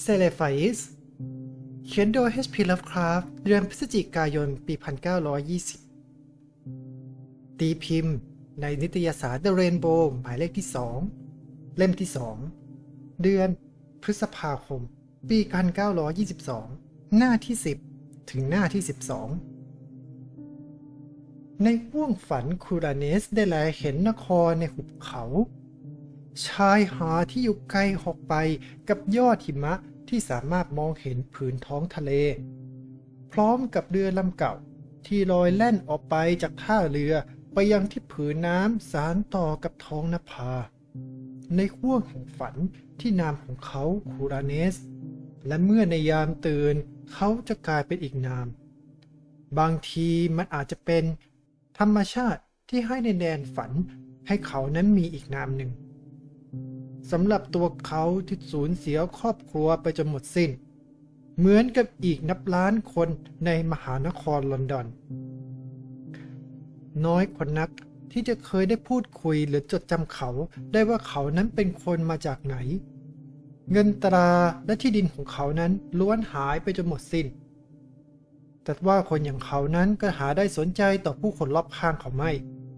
เซเลฟ i สเขียนโดย H.P. Lovecraft เดือนพฤศจิกายน ปี 1920 ตีพิมพ์ในนิตยสาร The Rainbow หมายเลขที่ 2 เล่มที่ 2 เดือนพฤษภาคม ปี 1922 หน้าที่ 10 ถึงหน้าที่ 12 ในห่วงฝันคูราเนสได้แลเห็นนครในหุบเขา ชายหาดที่อยู่ไกลออกไปกับยอดหิมะที่สามารถมองเห็นผืนท้องทะเล พร้อมกับเรือลำเก่าที่ลอยแล่นออกไปจากท่าเรือไปยังที่ผืนน้ำสารต่อกับท้องนภา ในห้วงแห่งฝันที่นามของเขาคูราเนส และเมื่อในยามตื่นเขาจะกลายเป็นอีกนาม บางทีมันอาจจะเป็นธรรมชาติที่ให้ในแดนฝันให้เขานั้นมีอีกนามหนึ่ง สำหรับตัวเขาที่สูญเสียครอบครัวไปจนหมดสิ้น เหมือนกับอีกนับล้านคนในมหานครลอนดอน น้อยคนนักที่จะเคยได้พูดคุยหรือจดจำเขาได้ว่าเขานั้นเป็นคนมาจากไหน เงินตราและที่ดินของเขานั้นล้วนหายไปจนหมดสิ้น แต่ว่าคนอย่างเขานั้นก็หาได้สนใจต่อผู้คนรอบข้างเขาไม่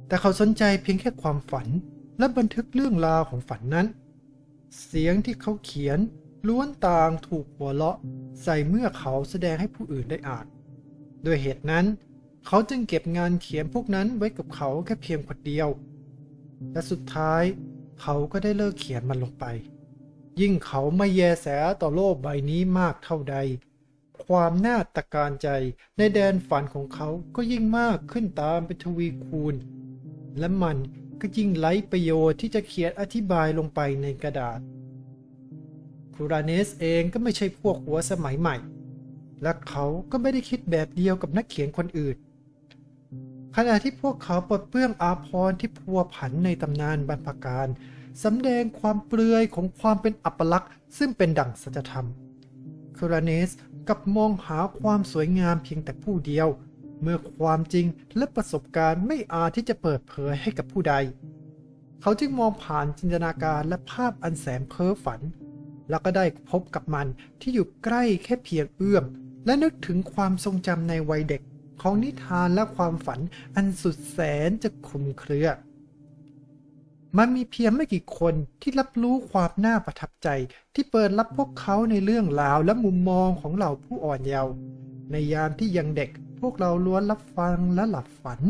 แต่เขาสนใจเพียงแค่ความฝันและบันทึกเรื่องราวของฝันนั้น เสียงที่เขาเขียนล้วนต่างถูกหัวเราะใส่เมื่อเขาแสดงให้ผู้อื่นได้อ่านด้วยเหตุนั้น เขาจึงเก็บงานเขียนพวกนั้นไว้กับเขาแค่เพียงคนเดียว และสุดท้ายเขาก็ได้เลิกเขียนมันลงไป ยิ่งเขาไม่แยแสต่อโลกใบนี้มากเท่าใด ความน่าตะการใจในแดนฝันของเขาก็ยิ่งมากขึ้นตามเป็นทวีคูณ และมัน ก็ยิ่งไร้ประโยชน์ที่จะเขียนอธิบายลงไปในกระดาษคูราเนสเองก็ไม่ใช่พวกหัวสมัยใหม่ และเขาก็ไม่ได้คิดแบบเดียวกับนักเขียนคนอื่น ขณะที่พวกเขาปลดเปลื้องอาพรที่พัวผันในตำนานบรรพการสำแดงความเปลือยของความเป็นอัปลักษณ์ ซึ่งเป็นดั่งสัจธรรมคูราเนสกับมองหาความสวยงามเพียงแต่ผู้เดียว เมื่อความจริงและประสบการณ์ไม่อาจที่จะเปิดเผยให้กับผู้ใด เขาจึงมองผ่านจินตนาการและภาพอันแสนเพ้อฝัน แล้วก็ได้พบกับมันที่อยู่ใกล้แค่เพียงเอื้อม และนึกถึงความทรงจำในวัยเด็กของนิทานและความฝันอันสุดแสนจะคลุมเครือ มันมีเพียงไม่กี่คนที่รับรู้ความน่าประทับใจที่เปิดรับพวกเขาในเรื่องราวและมุมมองของเหล่าผู้อ่อนเยาว์ในยามที่ยังเด็ก พวกเราล้วนรับฟังและหลับฝัน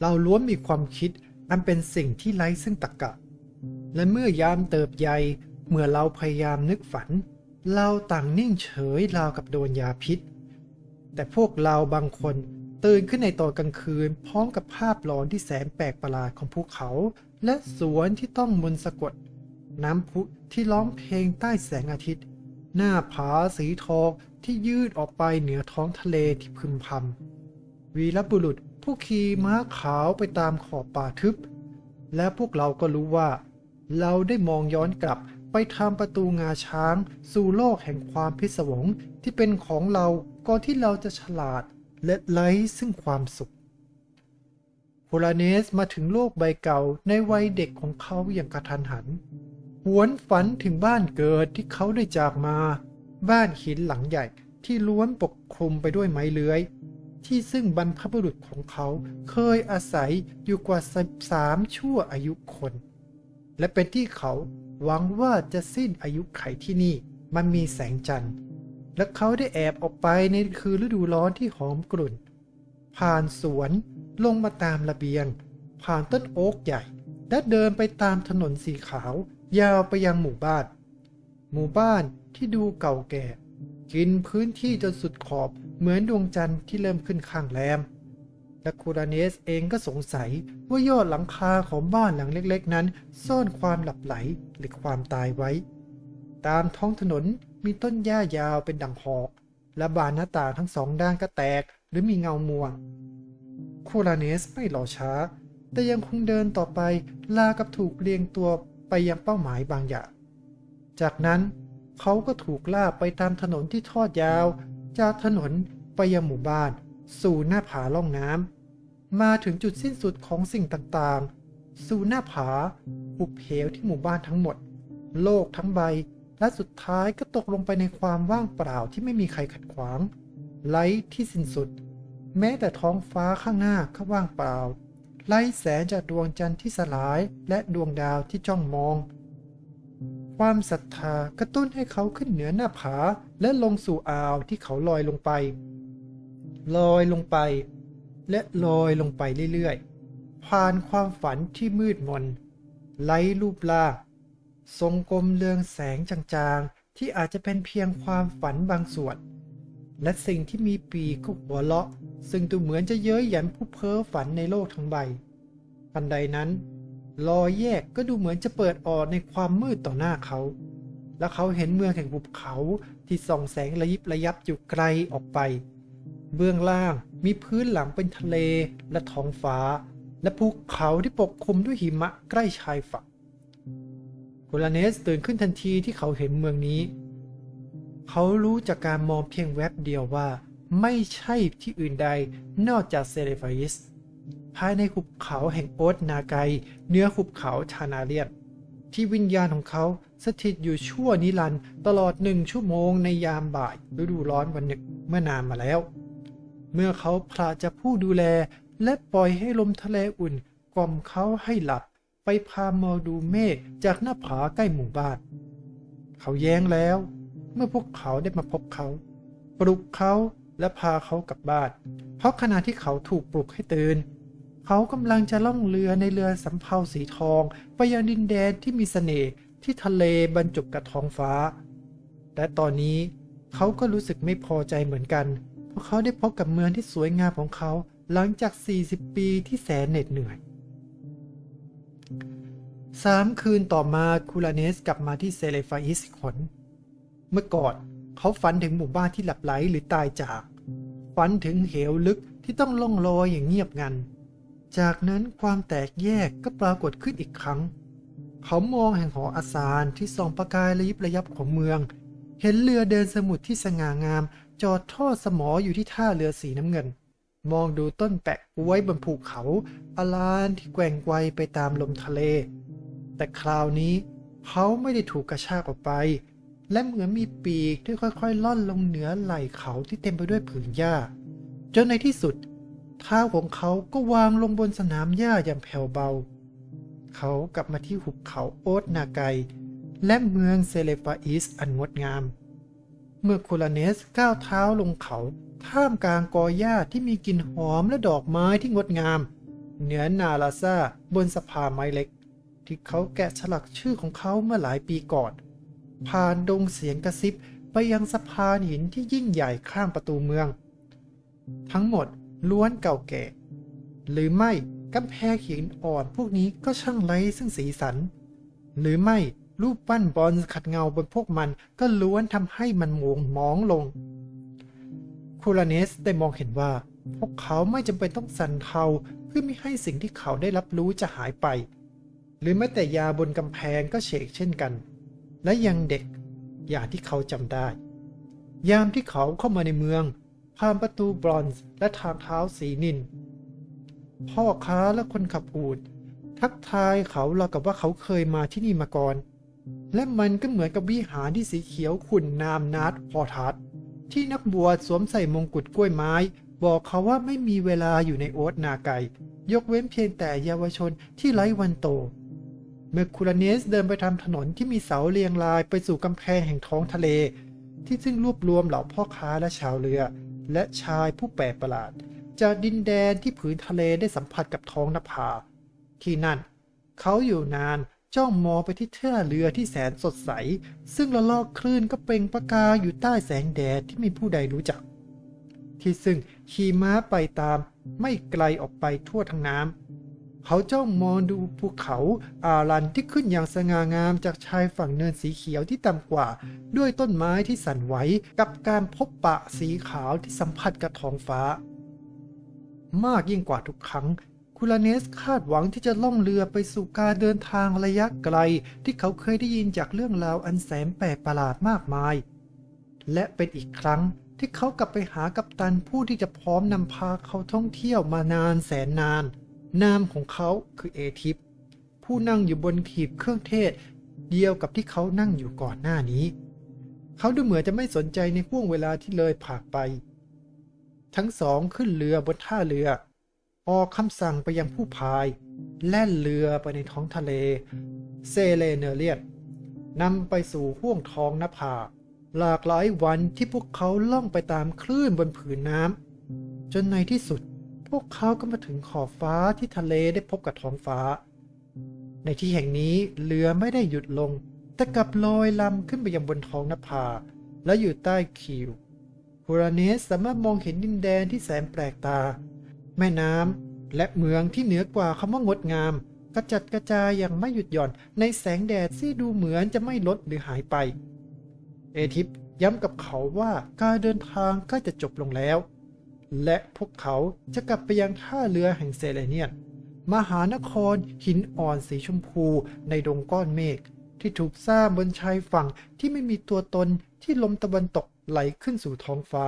เราล้วนมีความคิดอันเป็นสิ่งที่ไร้ซึ่งตรรกะ และเมื่อยามเติบใหญ่เมื่อเราพยายามนึกฝัน เราต่างนิ่งเฉยราวกับโดนยาพิษ แต่พวกเราบางคนตื่นขึ้นในตอนกลางคืน พร้อมกับภาพหลอนที่แสนแปลกประหลาดของภูเขา และสวนที่ต้องมนต์สะกด น้ำพุที่ร้องเพลงใต้แสงอาทิตย์ หน้าผาสีทอง ที่ยืดออกไปเหนือท้องทะเลที่พึมพำวีรบุรุษผู้ขี่ม้าขาวไปตามขอบป่าทึบ และพวกเราก็รู้ว่า เราได้มองย้อนกลับไปทางประตูงาช้าง สู่โลกแห่งความพิศวงที่เป็นของเราก่อนที่เราจะฉลาดและไร้ซึ่งความสุขโฮลาเนสมาถึงโลกใบเก่าในวัยเด็กของเขาอย่างกระทันหัน หวนฝันถึงบ้านเกิดที่เขาได้จากมา บ้านหินหลังใหญ่ที่ล้วนปกคลุมไปด้วยไม้เลื้อย ที่ซึ่งบรรพบุรุษของเขาเคยอาศัยอยู่กว่าสามชั่วอายุคน และเป็นที่เขาหวังว่าจะสิ้นอายุไขที่นี่มันมีแสงจันทร์ และเขาได้แอบออกไปในคืนฤดูร้อนที่หอมกลุ่น ผ่านสวนลงมาตามระเบียง ผ่านต้นโอ๊กใหญ่ และเดินไปตามถนนสีขาว ยาวไปยังหมู่บ้าน หมู่บ้าน ที่ดูเก่าแก่ กินพื้นที่จนสุดขอบเหมือนดวงจันทร์ที่เริ่มขึ้นข้างแรมและคูราเนสเองก็สงสัยว่ายอดหลังคาของบ้านหลังเล็กๆ นั้น ซ่อนความหลับไหลหรือความตายไว้ ตามท้องถนนมีต้นหญ้ายาวเป็นดังหอก และบานหน้าต่างทั้งสองด้านก็แตกหรือมีเงามัวคูราเนสไม่รอช้า แต่ยังคงเดินต่อไปลากับถูกเรียงตัวไปยังเป้าหมายบางอย่าง จากนั้น เขาก็ถูกล่าไปตามถนนที่ทอดยาว จากถนนไปยังหมู่บ้าน สู่หน้าผาล่องน้ำมาถึงจุดสิ้นสุดของสิ่งต่างๆ สู่หน้าผาหุบเหวที่หมู่บ้านทั้งหมด โลกทั้งใบและสุดท้ายก็ตกลงไปในความว่างเปล่าที่ไม่มีใครขัดขวางไร้ที่สิ้นสุด แม้แต่ท้องฟ้าข้างหน้าก็ว่างเปล่าไร้แสงจากดวงจันทร์ที่สลายและดวงดาวที่จ้องมอง ความศรัทธากระตุ้นให้เขาขึ้นเหนือหน้าผา และลงสู่อ่าวที่เขาลอยลงไป ลอยลงไป และลอยลงไปเรื่อยๆ ผ่านความฝันที่มืดมนไร้รูปร่างทรงกลมเลืองแสงจางๆ ที่อาจจะเป็นเพียงความฝันบางส่วน และสิ่งที่มีปีกก็หัวเราะ ซึ่งดูเหมือนจะเย้ยหยันผู้เพ้อฝันในโลกทั้งใบทันใดนั้น รอยแยกก็ดูเหมือนจะเปิดออกในความมืดต่อหน้าเขา และเขาเห็นเมืองแห่งภูเขาที่ส่องแสงระยิบระยับอยู่ไกลออกไป เบื้องล่างมีพื้นหลังเป็นทะเลและท้องฟ้า และภูเขาที่ปกคลุมด้วยหิมะใกล้ชายฝั่งโกลาเนสตื่นขึ้นทันทีที่เขาเห็นเมืองนี้ เขารู้จากการมองเพียงแวบเดียวว่า ไม่ใช่ที่อื่นใดนอกจากเซเลฟาอิส ภายในหุบเขาแห่งโอตนาไกเนื้อหุบเขาชานาเลียนที่วิญญาณของเขาสถิตอยู่ชั่วนิรันด์ตลอดหนึ่งชั่วโมงในยามบ่ายฤดูร้อนวันหนึ่งเมื่อนานมาแล้ว เมื่อเขาพระจากผู้ดูแลและปล่อยให้ลมทะเลอุ่นกล่อมเขาให้หลับไปพามองดูเมฆจากหน้าผาใกล้หมู่บ้าน เขาแย้งแล้ว เมื่อพวกเขาได้มาพบเขา ปลุกเขาและพาเขากลับบ้าน เพราะขณะที่เขาถูกปลุกให้ตื่น เขากำลังจะล่องเรือในเรือสำเภาสีทอง ไปยังดินแดนที่มีเสน่ห์ที่ทะเลบรรจบกับท้องฟ้า และตอนนี้เขาก็รู้สึกไม่พอใจเหมือนกัน เพราะเขาได้พบกับเมืองที่สวยงามของเขาหลังจาก 40 ปีที่แสนเหน็ดเหนื่อยสามคืนต่อมาคูลาเนสกลับมาที่เซเลฟาอิสอีกคนเมื่อก่อนเขาฝันถึงหมู่บ้านที่หลับไหลหรือตายจาก ฝันถึงเหวลึกที่ต้องล่องลอยอย่างเงียบงัน จากนั้นความแตกแยกก็ปรากฏขึ้นอีกครั้ง เขามองแห่งหออาสารที่ส่องประกายระยิบระยับของเมือง เห็นเรือเดินสมุทรที่สง่างาม จอดทอดสมออยู่ที่ท่าเรือสีน้ำเงิน มองดูต้นแปะกล้วยบนภูเขาอลานที่แกว่งไกวไปตามลมทะเล แต่คราวนี้เขาไม่ได้ถูกกระชากออกไป และเหมือนมีปีกที่ค่อยๆ ล่อนลงเหนือไหล่เขาที่เต็มไปด้วยผืนหญ้าจนในที่สุดเท้าของเขาก็วางลงบนสนามหญ้าอย่างแผ่วเบา เขากลับมาที่หุบเขาโอตนาไก และเมืองเซเลฟาอิสอันงดงาม เมื่อโคลาเนสก้าวเท้าลงเขาท่ามกลางกอหญ้าที่มีกลิ่นหอมและดอกไม้ที่งดงาม เหนือนาลาซาบนสะพานไม้เล็ก ที่เขาแกะฉลักชื่อของเขาเมื่อหลายปีก่อน ผ่านดงเสียงกระซิบไปยังสะพานหินที่ยิ่งใหญ่ข้างประตูเมือง ทั้งหมด ล้วนเก่าแก่ หรือไม่กำแพงหินอ่อนพวกนี้ก็ช่างไร้ซึ่งสีสัน หรือไม่รูปปั้นบอลขัดเงาบนพวกมันก็ล้วนทำให้มันมงมองลง คูลาเนสได้มองเห็นว่า พวกเขาไม่จำเป็นต้องสั่นเทาเพื่อไม่ให้สิ่งที่เขาได้รับรู้จะหายไป หรือแม้แต่ยาบนกำแพงก็เฉกเช่นกัน และยังเด็กอย่างที่เขาจำได้ ยามที่เขาเข้ามาในเมือง ผ่านประตูบรอนซ์และทางเท้าสีนิน พ่อค้าและคนขับอูดทักทายเขาเรากับว่าเขาเคยมาที่นี่มาก่อน และมันก็เหมือนกับวิหารที่สีเขียวขุ่นนามนาดพอทัสที่นักบวชสวมใส่มงกุฎกล้วยไม้ บอกเขาว่าไม่มีเวลาอยู่ในโอ๊ตนาไกยกเว้นเพียงแต่เยาวชนที่ไร้วันโต เมื่อคูลาเนสเดินไปทำถนนที่มีเสาเรียงรายไปสู่กำแพงแห่งท้องทะเล ที่ซึ่งรวบรวมเหล่าพ่อค้าและชาวเรือ และชายผู้แปลกประหลาด จากดินแดนที่ผืนทะเลได้สัมผัสกับท้องนภา ที่นั่น เขาอยู่นานจ้องมองไปที่เท่าเรือที่แสนสดใส ซึ่งละลอกคลื่นก็เปล่งประกายอยู่ใต้แสงแดดที่มีผู้ใดรู้จัก ที่ซึ่งขี่ม้าไปตามไม่ไกลออกไปทั่วทั้งน้ำ เขาเจ้องมองดูภูเขาอารันที่ขึ้นอย่างสง่างามจากชายฝั่งเนินสีเขียวที่ต่ำกว่า ด้วยต้นไม้ที่สั่นไหวกับการพบปะสีขาวที่สัมผัสกับท้องฟ้า มากยิ่งกว่าทุกครั้งคูลาเนสคาดหวังที่จะล่องเรือไปสู่การเดินทางระยะไกล ที่เขาเคยได้ยินจากเรื่องราวอันแสนแปลกประหลาดมากมาย และเป็นอีกครั้งที่เขากลับไปหากัปตันผู้ที่จะพร้อมนำพาเขาท่องเที่ยวมานานแสนนาน นามของเขาคือเอทิปผู้นั่งอยู่บนขีบเครื่องเทศ เดียวกับที่เขานั่งอยู่ก่อนหน้านี้ เขาดูเหมือนจะไม่สนใจในห่วงเวลาที่เลยผ่านไป ทั้งสองขึ้นเรือบนท่าเรือ ออกคำสั่งไปยังผู้พาย แล่นเรือไปในท้องทะเล เซเลเนเรียนนำไปสู่ห่วงท้องนภาหลากหลายวันที่พวกเขาล่องไปตามคลื่นบนผืนน้ำจนในที่สุด พวกเขาก็มาถึงขอบฟ้าที่ทะเลได้พบกับท้องฟ้า ในที่แห่งนี้เรือไม่ได้หยุดลง แต่กลับลอยลำขึ้นไปยังบนท้องนภา และอยู่ใต้คิวฮูราเนสสามารถมองเห็นดินแดนที่แสนแปลกตา แม่น้ำและเมืองที่เหนือกว่าคำว่างดงาม กระจัดกระจายอย่างไม่หยุดหย่อน ในแสงแดดที่ดูเหมือนจะไม่ลดหรือหายไป เอทิปย้ำกับเขาว่าการเดินทางใกล้จะจบลงแล้ว และพวกเขาจะกลับไปยังท่าเรือแห่งเซเลเนียน มหานครหินอ่อนสีชมพูในดงก้อนเมฆที่ถูกสร้างบนชายฝั่งที่ไม่มีตัวตนที่ลมตะวันตกไหลขึ้นสู่ท้องฟ้า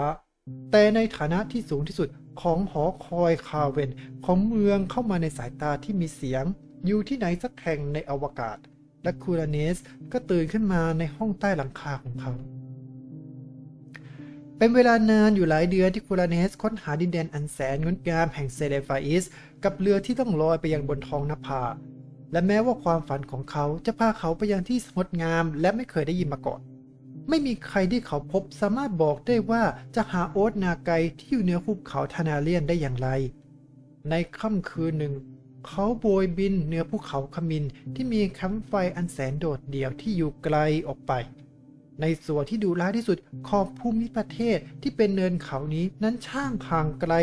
แต่ในฐานะที่สูงที่สุดของหอคอยคาเวนของเมืองเข้ามาในสายตาที่มีเสียง อยู่ที่ไหนสักแห่งในอวกาศ และคูราเนสก็ตื่นขึ้นมาในห้องใต้หลังคาของเขา เป็นเวลานานอยู่หลายเดือนที่คูราเนสค้นหาดินแดนอันแสนงดงามแห่งเซเลฟาอิสกับเรือที่ต้องลอยไปยังบนท้องนภา และแม้ว่าความฝันของเขาจะพาเขาไปยังที่งดงามและไม่เคยได้ยินมาก่อน ไม่มีใครที่เขาพบสามารถบอกได้ว่าจะหาโอ๊ตนาไกที่อยู่เหนือภูเขาทานาเลียนได้อย่างไร ในค่ำคืนหนึ่ง เขาโบยบินเหนือภูเขาขมินที่มีแคมป์ไฟอันแสนโดดเดี่ยวที่อยู่ไกลออกไป ในส่วนที่ดูร้ายที่สุดของภูมิประเทศที่เป็นเนินเขานี้นั้นช่างห่างไกล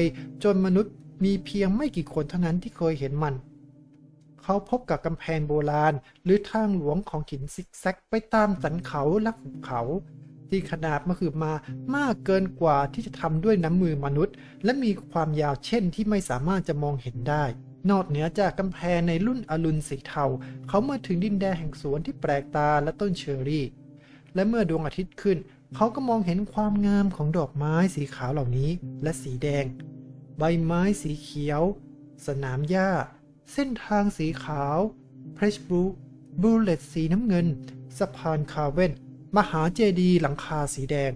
จนมนุษย์มีเพียงไม่กี่คนเท่านั้นที่เคยเห็นมัน เขาพบกับกำแพงโบราณ หรือทางหลวงของหินซิกแซกไปตามสันเขาและหุบเขา ที่ขนาดมหึมามากเกินกว่าที่จะทำด้วยน้ำมือมนุษย์ และมีความยาวเช่นที่ไม่สามารถจะมองเห็นได้นอกเหนือจากกำแพงในรุ่นอรุณสีเทา เขามาถึงดินแดนแห่งสวนที่แปลกตาและต้นเชอร์รี่ และเมื่อดวงอาทิตย์ขึ้น เขาก็มองเห็นความงามของดอกไม้สีขาวเหล่านี้ และสีแดง ใบไม้สีเขียว สนามหญ้า เส้นทางสีขาวเพรชบูบูเลตสีน้ำเงิน สะพานคาเวนมหาเจดีย์หลังคาสีแดง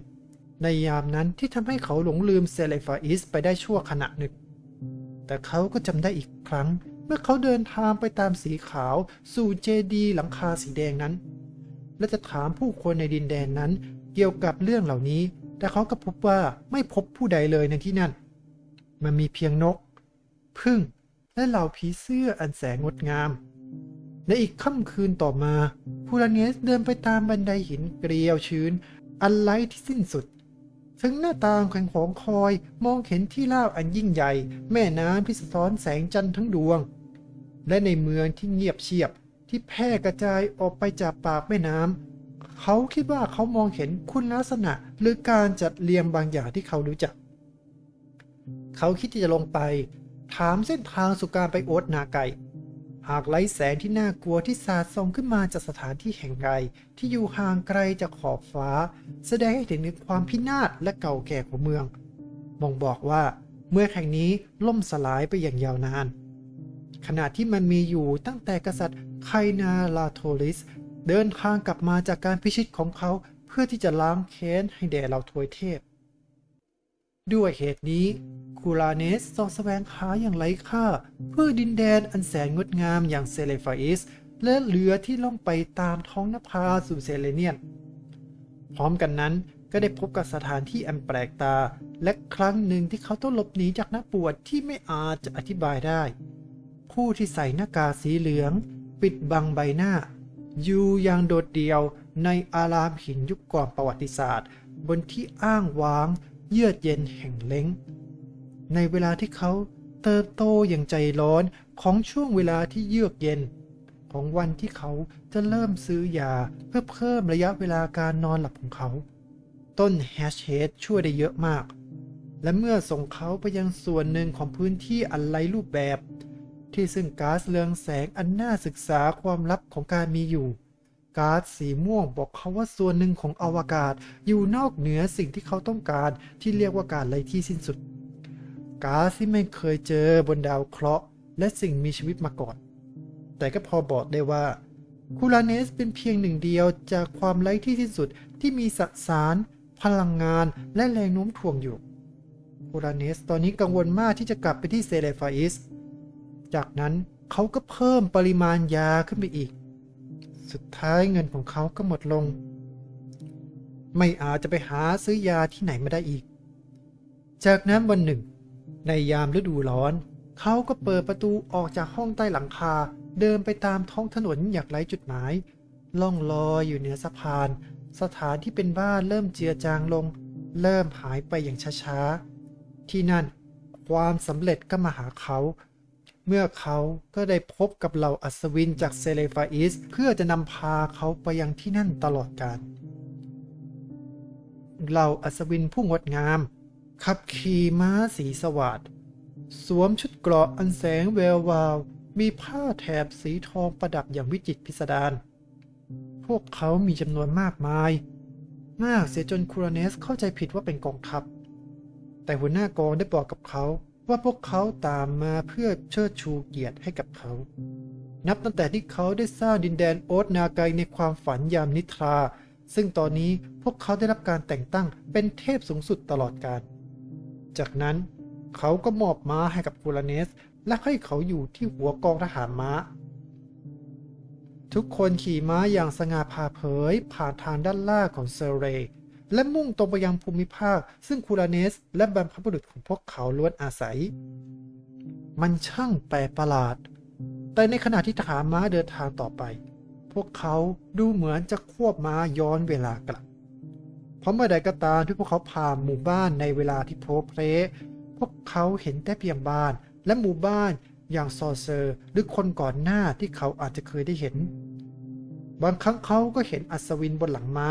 ในยามนั้นที่ทำให้เขาหลงลืมเซเลฟาอิสไปได้ชั่วขณะหนึ่ง แต่เขาก็จำได้อีกครั้ง เมื่อเขาเดินทางไปตามสีขาวสู่เจดีย์หลังคาสีแดงนั้น และจะถามผู้คนในดินแดนนั้น เกี่ยวกับเรื่องเหล่านี้ แต่เขาก็พบว่าไม่พบผู้ใดเลยในที่นั่น มันมีเพียงนกพึ่งและเหล่าผีเสื้ออันแสนงดงาม ในอีกค่ำคืนต่อมาพูราเนสเดินไปตามบันไดหินเกลียวชื้น อันไร้ที่สิ้นสุด ถึงหน้าต่างแข่งของคอยมองเห็นที่ลาอันยิ่งใหญ่ แม่น้ำที่สะท้อนแสงจันทร์ทั้งดวง และในเมืองที่เงียบเชียบ ที่แพร่กระจายออกไปจากปากแม่น้ำเขาคิดว่าเขามองเห็นคุณลักษณะหรือการจัดเรียงบางอย่างที่เขารู้จัก เขาคิดที่จะลงไป ถามเส้นทางสู่การไปโอ๊ตนาไกหากไร้แสงที่น่ากลัวที่สาดส่องขึ้นมาจากสถานที่แห่งใดที่อยู่ห่างไกลจากขอบฟ้า แสดงให้เห็นถึงความพินาศและเก่าแก่ของเมืองบ่งบอกว่าเมืองแห่งนี้ล่มสลายไปอย่างยาวนาน ขณะที่มันมีอยู่ตั้งแต่กษัตริย์ ไคนาลาโทลิส เดินทางกลับมาจากการพิชิตของเขาเพื่อที่จะล้างแค้นให้แด่เราทวยเทพ ด้วยเหตุนี้คูลาเนสส่อแสวงหาอย่างไร้ค่า เพื่อดินแดนอันแสนงดงามอย่างเซเลฟาอิสและเรือที่ล่องไปตามท้องนภาสู่เซเลเนียน พร้อมกันนั้นก็ได้พบกับสถานที่อันแปลกตา และครั้งหนึ่งที่เขาต้องหลบหนีจากนักปวดที่ไม่อาจจะอธิบายได้ ผู้ที่ใส่หน้ากากสีเหลือง ปิดบังใบหน้า อยู่อย่างโดดเดี่ยวในอารามหินยุคก่อนประวัติศาสตร์ บนที่อ้างว้าง เยือกเย็นแห่งเล้ง ในเวลาที่เขาเติบโตอย่างใจร้อนของช่วงเวลาที่เยือกเย็น ของวันที่เขาจะเริ่มซื้อยาเพื่อเพิ่มระยะเวลาการนอนหลับของเขา ต้นแฮชเฮดช่วยได้เยอะมาก และเมื่อส่งเขาไปยังส่วนหนึ่งของพื้นที่อันไรรูปแบบ ที่ซึ่งก๊าซเรืองแสงอันน่าศึกษาความลับของการมีอยู่ก๊าซสีม่วงบอกเขาว่าส่วนหนึ่งของอวกาศอยู่นอกเหนือสิ่งที่เขาต้องการที่เรียกว่าการไร้ที่สิ้นสุดก๊าซที่ไม่เคยเจอบนดาวเคราะห์ และสิ่งมีชีวิตมาก่อน แต่ก็พอบอกได้ว่าคูลาเนสเป็นเพียงหนึ่งเดียวจากความไร้ที่สิ้นสุดที่มีสสาร พลังงาน และแรงโน้มถ่วงอยู่คูลาเนสตอนนี้กังวลมากที่จะกลับไปที่เซเลฟาอิส จากนั้นเขาก็เพิ่มปริมาณยาขึ้นไปอีก สุดท้ายเงินของเขาก็หมดลง ไม่อาจจะไปหาซื้อยาที่ไหนมาได้อีก จากนั้นวันหนึ่ง ในยามฤดูร้อน เขาก็เปิดประตูออกจากห้องใต้หลังคาเดินไปตามท้องถนนอยางไร้จุดหมาย ล่องลอยอยู่เหนือสะพาน สถานที่เป็นบ้านเริ่มเจือจางลง เริ่มหายไปอย่างช้าๆ ที่นั่นความสำเร็จก็มาหาเขา เมื่อเขาก็ได้พบกับเหล่าอัศวินจากเซเลฟาอิส เพื่อจะนำพาเขาไปยังที่นั่นตลอดกาลเหล่าอัศวินผู้งดงาม ขับขี่ม้าสีสวัสดสวมชุดเกราะอันแสงแวววาว มีผ้าแถบสีทองประดับอย่างวิจิตรพิสดารพวกเขามีจำนวนมากมาย มากเสียจนคูรเนสเข้าใจผิดว่าเป็นกองทัพ แต่หัวหน้ากองได้บอกกับเขา ว่าพวกเขาตามมาเพื่อเชิดชูเกียรติให้กับเขา นับตั้งแต่ที่เขาได้สร้างดินแดนโอ๊ตนาไกในความฝันยามนิทรา ซึ่งตอนนี้พวกเขาได้รับการแต่งตั้งเป็นเทพสูงสุดตลอดกาล จากนั้นเขาก็มอบม้าให้กับคูลาเนส และให้เขาอยู่ที่หัวกองทหารม้า ทุกคนขี่ม้าอย่างสง่าผ่าเผยผ่านทางด้านล่างของเซเรย์ และมุ่งตรงไปยังภูมิภาค ซึ่งคูลาเนส และบรรพบุรุษของพวกเขาล้วนอาศัย มันช่างแปลกประหลาด แต่ในขณะที่ทหารม้าเดินทางต่อไป พวกเขาดูเหมือนจะควบม้าย้อนเวลากลับ เพราะเมื่อใดก็ตามที่พวกเขาผ่านหมู่บ้านในเวลาที่โพลเพลพวกเขาเห็นแต่เพียงบ้านและหมู่บ้านอย่างซอเซอร์หรือคนก่อนหน้าที่เขาอาจจะเคยได้เห็น บางครั้งเขาก็เห็นอัศวินบนหลังม้า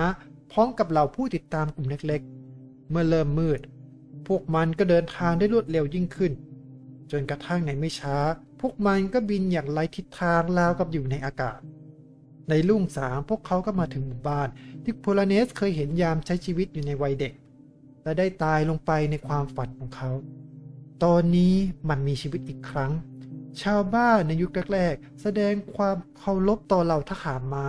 ร้อมกับเหล่าผู้ติดตามกลุ่มเล็กๆ เมื่อเริ่มมืด พวกมันก็เดินทางได้รวดเร็วยิ่งขึ้น จนกระทั่งในไม่ช้า พวกมันก็บินอย่างไร้ทิศทางราวกับอยู่ในอากาศ ในรุ่งสางพวกเขาก็มาถึงหมู่บ้านที่โพลาเนสเคยเห็นยามใช้ชีวิตอยู่ในวัยเด็ก และได้ตายลงไปในความฝันของเขา ตอนนี้มันมีชีวิตอีกครั้ง ชาวบ้านในยุคแรกๆแสดงความเคารพต่อเหล่าทหารม้า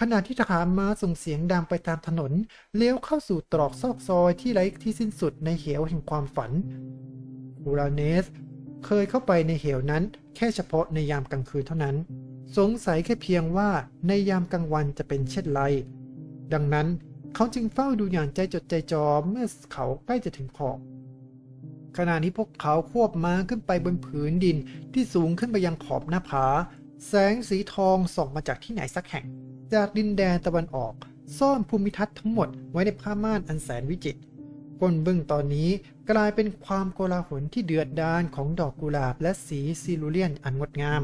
ขณะที่ทหารม้าส่งเสียงดังไปตามถนน เลี้ยวเข้าสู่ตรอกซอกซอยที่ไร้ที่สิ้นสุดในเหวแห่งความฝันอูราเนส เคยเข้าไปในเหวนั้น แค่เฉพาะในยามกลางคืนเท่านั้น สงสัยแค่เพียงว่าในยามกลางวันจะเป็นเช่นไร ดังนั้นเขาจึงเฝ้าดูอย่างใจจดใจจ่อเมื่อเขาใกล้จะถึงขอบขณะนี้พวกเขาควบม้าขึ้นไปบนผืนดินที่สูงขึ้นไปยังขอบหน้าผา แสงสีทองส่องมาจากที่ไหนสักแห่ง จากดินแดนตะวันออก ซ่อนภูมิทัศน์ทั้งหมดไว้ในผ้าม่านอันแสนวิจิตรก้นบึ้งตอนนี้กลายเป็นความโกลาหลที่เดือดดาลของดอกกุหลาบและสีซิลูเลียนอันงดงาม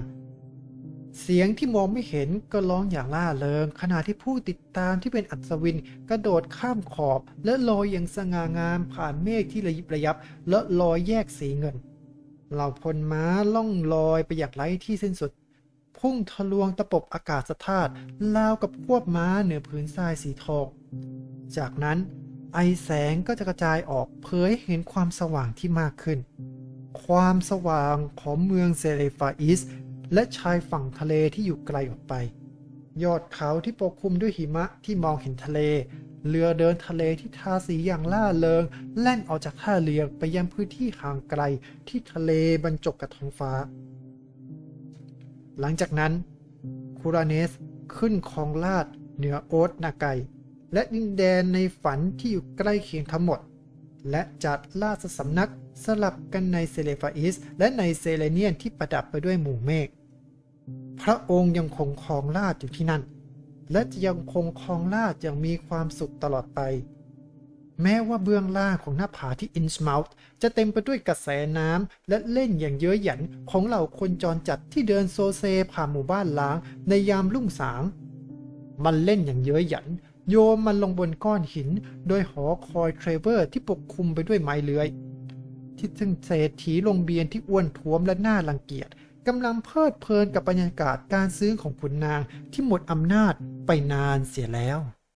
เสียงที่มองไม่เห็นก็ร้องอย่างล่าเริงขณะที่ผู้ติดตามที่เป็นอัศวินกระโดดข้ามขอบ และลอยอย่างสง่างามผ่านเมฆที่ระยิบระยับ และลอยแยกสีเงิน เหล่าพลม้าล่องลอยไปอย่างไร้ที่สิ้นสุด พุ่งทะลวงตะปบอากาศธาตุราวกับควบม้าเหนือผืนทรายสีทองจากนั้นไอแสงก็จะกระจายออกเผยให้เห็นความสว่างที่มากขึ้น ความสว่างของเมืองเซเลฟาอิส และชายฝั่งทะเลที่อยู่ไกลออกไป ยอดเขาที่ปกคลุมด้วยหิมะที่มองเห็นทะเล เรือเดินทะเลที่ทาสีอย่างล่าเริง แล่นออกจากท่าเรือไปยังพื้นที่ห่างไกลที่ทะเลบรรจบกับท้องฟ้า หลังจากนั้นคูราเนสขึ้นครองลาดเหนือโอ๊ตนาไก และดินแดนในฝันที่อยู่ใกล้เคียงทั้งหมด และจัดราชสำนักสลับกันในเซเลฟาอิส และในเซเลเนียนที่ประดับไปด้วยหมู่เมฆพระองค์ยังคงครองราชอยู่ที่นั่น และจะยังคงครองราชอย่างมีความสุขตลอดไป แม้ว่าเบื้องล่างของหน้าผาที่อินสมาลต์จะเต็มไปด้วยกระแสน้ำและเล่นอย่างเย้ยหยันของเหล่าคนจรจัดที่เดินโซเซผ่านหมู่บ้านล้างในยามรุ่งสาง มันเล่นอย่างเย้ยหยัน โยมมันลงบนก้อนหิน โดยหอคอยเทรเวอร์ที่ปกคลุมไปด้วยไม้เลื้อย ที่ซึ่งเศรษฐีลงเบียนที่อ้วนท้วมและน่ารังเกียจกำลังเพลิดเพลินกับบรรยากาศการซื้อของขุนนางที่หมดอำนาจไปนานเสียแล้ว